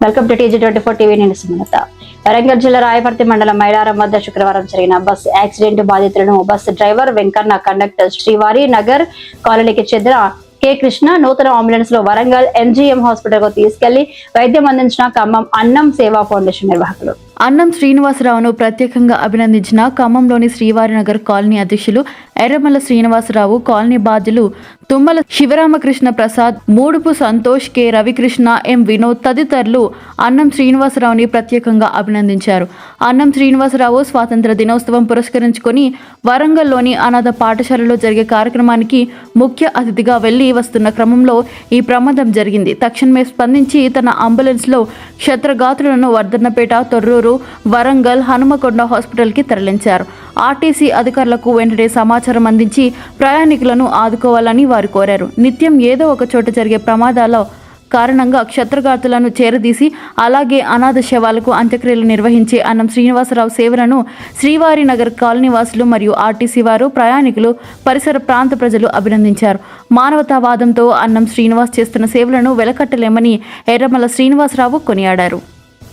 Welcome to TG twenty four TV నేను సుమలత. వరంగల్ జిల్లా రాయపర్తి మండలం మైలారం వద్ద శుక్రవారం జరిగిన బస్సు యాక్సిడెంట్ బాధితులను bus driver Venkanna conductor Srivari Nagar కాలనీకి చెందిన కె కృష్ణ నూతన అంబులెన్స్లో వరంగల్ ఎంజీఎం హాస్పిటల్కు తీసుకెళ్ళి వైద్యం అందించిన ఖమ్మం అన్నం సేవా ఫౌండేషన్ నిర్వాహకులు. అన్నం శ్రీనివాసరావును ప్రత్యేకంగా అభినందించిన ఖమ్మంలోని శ్రీవారినగర్ కాలనీ అధ్యక్షులు ఎర్రమల్ల శ్రీనివాసరావు కాలనీ బాధ్యులు తుమ్మల శివరామకృష్ణ ప్రసాద్ మూడుపు సంతోష్ కె. రవికృష్ణ ఎం. వినోద్ తదితరులు అన్నం శ్రీనివాసరావుని ప్రత్యేకంగా అభినందించారు. అన్నం శ్రీనివాసరావు స్వాతంత్ర దినోత్సవం పురస్కరించుకొని వరంగల్లోని అనాథ పాఠశాలలో జరిగే కార్యక్రమానికి ముఖ్య అతిథిగా వెళ్ళి వస్తున్న క్రమంలో ఈ ప్రమాదం జరిగింది. తక్షణమే స్పందించి తన అంబులెన్స్లో క్షత్రగాతులను వర్ధన్నపేట తొర్రూరు వరంగల్ హనుమకొండ హాస్పిటల్కి తరలించారు. ఆర్టీసీ అధికారులకు వెంటనే సమాచారం అందించి ప్రయాణికులను ఆదుకోవాలని వారు కోరారు. నిత్యం ఏదో ఒక చోట జరిగే ప్రమాదాల కారణంగా క్షత్రఘాతులను చేరదీసి అలాగే అనాథ శవాలకు అంత్యక్రియలు నిర్వహించే అన్నం శ్రీనివాసరావు సేవలను శ్రీవారి నగర్ కాలనీవాసులు మరియు ఆర్టీసీ వారు ప్రయాణికులు పరిసర ప్రాంత ప్రజలు అభినందించారు. మానవతావాదంతో అన్నం శ్రీనివాస్ చేస్తున్న సేవలను వెలకట్టలేమని ఎర్రమల శ్రీనివాసరావు కొనియాడారు.